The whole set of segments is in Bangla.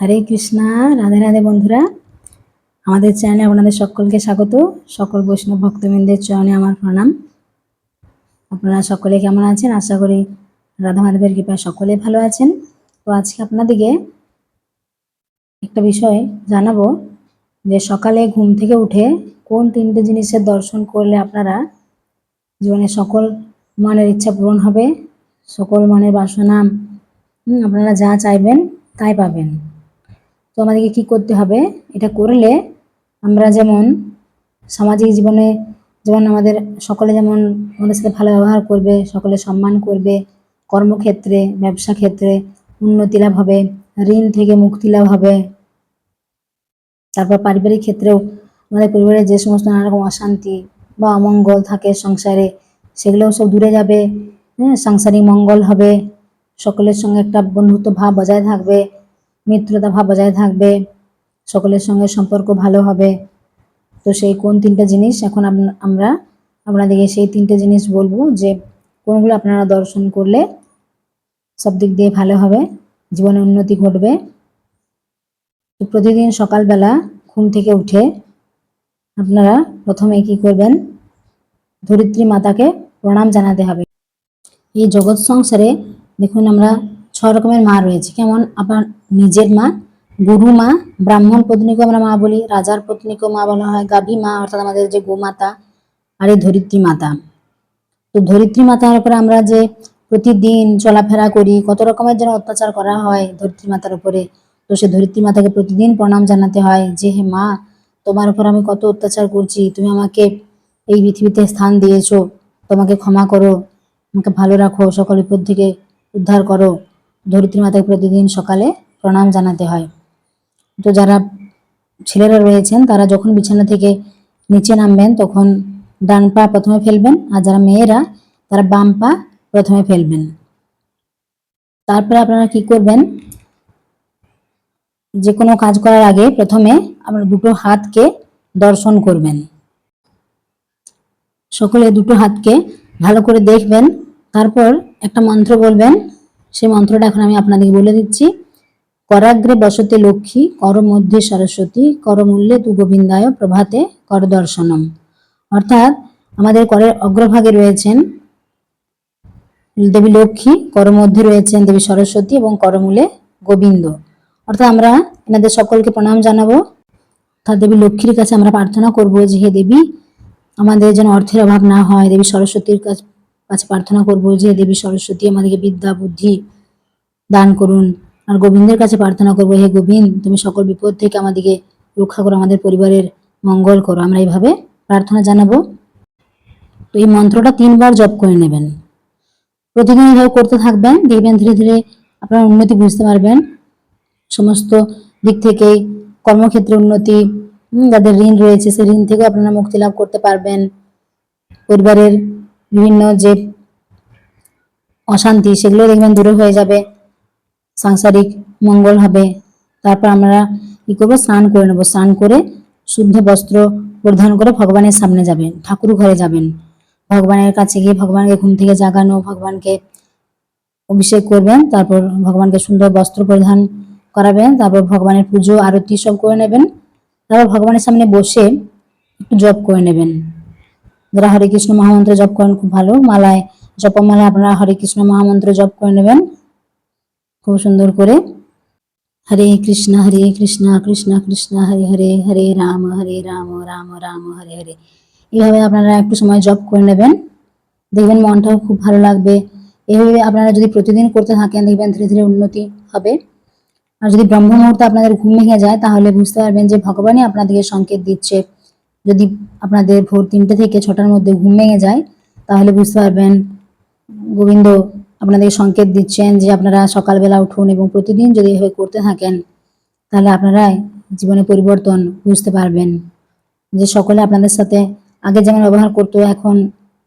হরে কৃষ্ণা, রাধে রাধে বন্ধুরা। আমাদের চ্যানেলে আপনাদের সকলকে স্বাগত। সকল বৈষ্ণব ভক্তবৃন্দের চরণে আমার প্রণাম। আপনারা সকলে কেমন আছেন? আশা করি রাধা মাধবের কৃপায় সকলে ভালো আছেন। তো আজকে আপনাদেরকে একটা বিষয় জানাব যে সকালে ঘুম থেকে উঠে কোন তিনটে জিনিসের দর্শন করলে আপনারা জীবনে সকল মনের ইচ্ছা পূরণ হবে? সকল মনের বাসনা আপনারা যা চাইবেন তাই পাবেন। তো আমাদেরকে কি করতে হবে? এটা করলে আমরা যেমন সামাজিক জীবনে যেমন আমাদের সকলে যেমন আমাদের সাথে ভালো ব্যবহার করবে, সকলে সম্মান করবে, কর্মক্ষেত্রে, ব্যবসা ক্ষেত্রে উন্নতি লাভ হবে, ঋণ থেকে মুক্তি লাভ হবে। তারপর পারিবারিক ক্ষেত্রেও আমাদের পরিবারে যে সমস্ত নানা রকম অশান্তি বা অমঙ্গল থাকে সংসারে, সেগুলোও সব দূরে যাবে। হ্যাঁ সাংসারিক মঙ্গল হবে। সকলের সঙ্গে একটা বন্ধুত্ব ভাব বজায় থাকবে। মিত্রতা ভাব বজায় থাকবে, সকলের সঙ্গে সম্পর্ক ভালো হবে। তো সেই কোন তিনটে জিনিস এখন আমরা, আপনাদেরকে সেই তিনটে জিনিস বলব যে কোনগুলো আপনারা দর্শন করলে সব দিক দিয়ে ভালো হবে, জীবনে উন্নতি ঘটবে। তো প্রতিদিন সকালবেলা ঘুম থেকে উঠে আপনারা প্রথমে কি করবেন, ধরিত্রী মাতাকে প্রণাম জানাতে হবে। এই জগৎ সংসারে দেখুন আমরা ছ রকমের মা রয়েছে। কেমন? আপনার নিজের মা, গুরু মা, ব্রাহ্মণ পত্নীকেও আমরা মা বলি, রাজার পত্নীকেও মা বলা হয়, গাভী মা, অর্থাৎ আমাদের যে গোমাতা আর এই ধরিত্রী মাতা। তো ধরিত্রী মাতার উপরে আমরা যে প্রতিদিন চলাফেরা করি, কত রকমের যেন অত্যাচার করা হয় ধরিত্রী মাতার উপরে, তো সে ধরিত্রী মাতাকে প্রতিদিন প্রণাম জানাতে হয় যে, হে মা, তোমার উপর আমি কত অত্যাচার করছি, তুমি আমাকে এই পৃথিবীতে স্থান দিয়েছ, তোমাকে ক্ষমা করো, আমাকে ভালো রাখো, সকল বিপদ থেকে উদ্ধার করো। ধরিত্রী মাতাকে প্রতিদিন সকালে প্রণাম জানাতে হয়। তো যারা ছেলেরা রয়েছেন, তারা যখন বিছানা থেকে নিচে নামবেন, তখন ডান পা প্রথমে ফেলবেন আর যারা মেয়েরা, তারা বাম পা প্রথমে ফেলবেন। তারপরে আপনারা কি করবেন? যে কোনো কাজ করার আগে প্রথমে আপনার দুটো হাতকে দর্শন করবেন। সকলে দুটো হাতকে ভালো করে দেখবেন। তারপর একটা মন্ত্র বলবেন সেই মন্ত্রটা এখন আমি আপনাদেরকে বলে দিচ্ছি। করাগ্রে বসতে লক্ষ্মী কর মধ্যে সরস্বতী, করমূল্যে তু গোবিন্দায় প্রভাতে কর দর্শনম অর্থাৎ আমাদের করের অগ্রভাগে রয়েছেন দেবী লক্ষ্মী কর মধ্যে রয়েছেন দেবী সরস্বতী এবং করমূলে গোবিন্দ। অর্থাৎ আমরা এনাদের সকলকে প্রণাম জানাব। অর্থাৎ দেবী লক্ষ্মীর কাছে আমরা প্রার্থনা করব যে, হে দেবী, আমাদের যেন অর্থের অভাব না হয়, দেবী সরস্বতীর কাছ- কাছে প্রার্থনা করব যে দেবী সরস্বতী আমাদেরকে বিদ্যা, বুদ্ধি দান করুন। আর গোবিন্দের কাছে প্রার্থনা করব, হে গোবিন্দ, তুমি সকল বিপদ থেকে আমাদেরকে রক্ষা করো, আমাদের পরিবারের মঙ্গল করো। আমরা এইভাবে প্রার্থনা জানাব। তো এই মন্ত্রটা তিনবার জপ করে নেবেন। প্রতিদিন এইভাবে করতে থাকবেন, দেখবেন ধীরে ধীরে আপনার উন্নতি বুঝতে পারবেন। সমস্ত দিক থেকেই কর্মক্ষেত্রে উন্নতি যাদের ঋণ রয়েছে, সেই ঋণ থেকেও আপনারা মুক্তি লাভ করতে পারবেন। পরিবারের বিভিন্ন যে অশান্তি, সেগুলো দেখবেন দূরে হয়ে যাবে। সাংসারিক মঙ্গল হবে। তারপর আমরা কি করব? স্নান করে নেব। স্নান করে শুদ্ধ বস্ত্র পরিধান করে ভগবানের সামনে যাবেন। ঠাকুর ঘরে যাবেন। ভগবানের কাছে গিয়ে ভগবানকে ঘুম থেকে জাগানো, ভগবানকে অভিষেক করবেন, তারপর ভগবানকে সুন্দর বস্ত্র পরিধান করাবেন, তারপর ভগবানের পুজো, আরতি সব করে নেবেন। তারপর ভগবানের সামনে বসে একটু জপ করে নেবেন। যারা হরে কৃষ্ণ মহামন্ত্র জপ করেন, খুব ভালো। মালায়, জপমালায় আপনারা হরে কৃষ্ণ মহামন্ত্র জপ করে নেবেন। খুব সুন্দর করে। হরে কৃষ্ণ হরে কৃষ্ণ কৃষ্ণ কৃষ্ণ, হরে হরে হরে রাম হরে রাম রাম রাম, হরে হরে। এইভাবে আপনারা একটু সময় জপ করে নেবেন। দেখবেন মনটাও খুব ভালো লাগবে। এইভাবে আপনারা যদি প্রতিদিন করতে থাকেন, দেখবেন ধীরে ধীরে উন্নতি হবে। আর যদি ব্রহ্ম মুহূর্তে আপনাদের ঘুম ভেঙে যায়, তাহলে বুঝতে পারবেন যে ভগবানই আপনাদেরকে সংকেত দিচ্ছে। যদি আপনাদের ভোর তিনটে থেকে ছটার মধ্যে ঘুম ভেঙে যায়, তাহলে বুঝতে পারবেন, গোবিন্দ আপনাদের সংকেত দিচ্ছেন যে আপনারা সকালবেলা উঠুন এবং প্রতিদিন যদি এভাবে করতে থাকেন, তাহলে আপনারা জীবনে পরিবর্তন বুঝতে পারবেন। যে সকলে আপনাদের সাথে আগে যেমন ব্যবহার করতো, এখন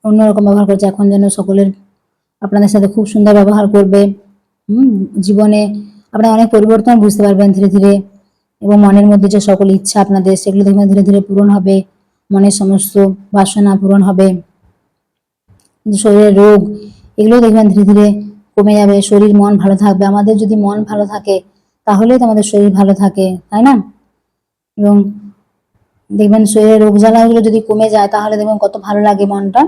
অন্যরকম ব্যবহার করছে, এখন যেন সকলের আপনাদের সাথে খুব সুন্দর ব্যবহার করবে জীবনে আপনারা অনেক পরিবর্তন বুঝতে পারবেন ধীরে ধীরে। এবং মনের মধ্যে যে সকল ইচ্ছা আপনাদের, সেগুলো দেখবেন ধীরে ধীরে পূরণ হবে। মনের সমস্ত বাসনা পূরণ হবে। শরীরের রোগ, এগুলো দেখবেন ধীরে ধীরে কমে যাবে। শরীর, মন ভালো থাকবে। আমাদের যদি মন ভালো থাকে, তাহলেই তো আমাদের শরীর ভালো থাকে, তাই না? এবং দেখবেন শরীরের রোগ জ্বালাগুলো যদি কমে যায়, তাহলে দেখবেন কত ভালো লাগে মনটা।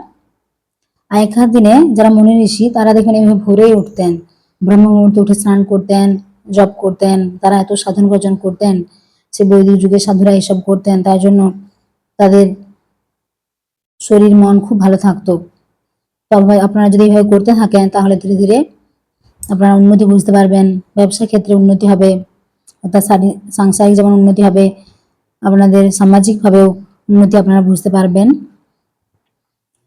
আগেকার দিনে যারা মুনি ঋষি, তারা দেখবেন এভাবে ভোরেই উঠতেন। ব্রহ্ম মুহূর্তে উঠে স্নান করতেন। জপ করতেন, তারা এত সাধন ভজন করতেন, সে বৈদিক যুগে সাধুরা এসব করতেন তাই জন্য তাদের শরীর, মন খুব ভালো থাকতো। তবে আপনারা যদি এইভাবে করতে থাকেন, তাহলে ধীরে ধীরে আপনারা উন্নতি বুঝতে পারবেন ব্যবসা ক্ষেত্রে উন্নতি হবে, অর্থাৎ সাংসারিক যেমন উন্নতি হবে, আপনাদের সামাজিকভাবেও উন্নতি আপনারা বুঝতে পারবেন।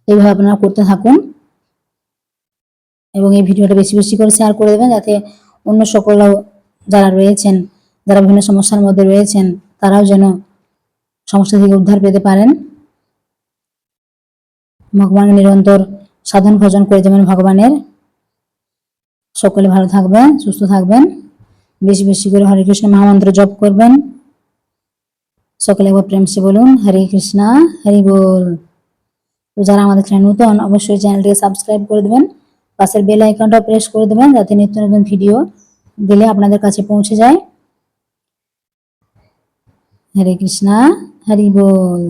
এইভাবে আপনারা করতে থাকুন এবং এই ভিডিওটা বেশি বেশি করে শেয়ার করে দেবেন, যাতে অন্য সকলরাও যারা রয়েছেন, যারা বিভিন্ন সমস্যার মধ্যে রয়েছেন, তারাও যেন সমস্যা থেকে উদ্ধার পেতে পারেন। ভগবানের নিরন্তর সাধন ভজন করে যেমন ভগবানের। সকলে ভালো থাকবেন, সুস্থ থাকবেন। বেশি বেশি করে হরে কৃষ্ণ মহামন্ত্র জপ করবেন। সকলে একবার প্রেম সে বলুন, হরে কৃষ্ণা, হরি বল। যারা আমাদের চ্যানেল নতুন, অবশ্যই চ্যানেলটিকে সাবস্ক্রাইব করে দেবেন। পাশের বেল আইকনটা প্রেস করে দেবেন যাতে নিত্য নতুন ভিডিও দিলে আপনাদের কাছে পৌঁছে যায়। হরে কৃষ্ণা, হরি বল।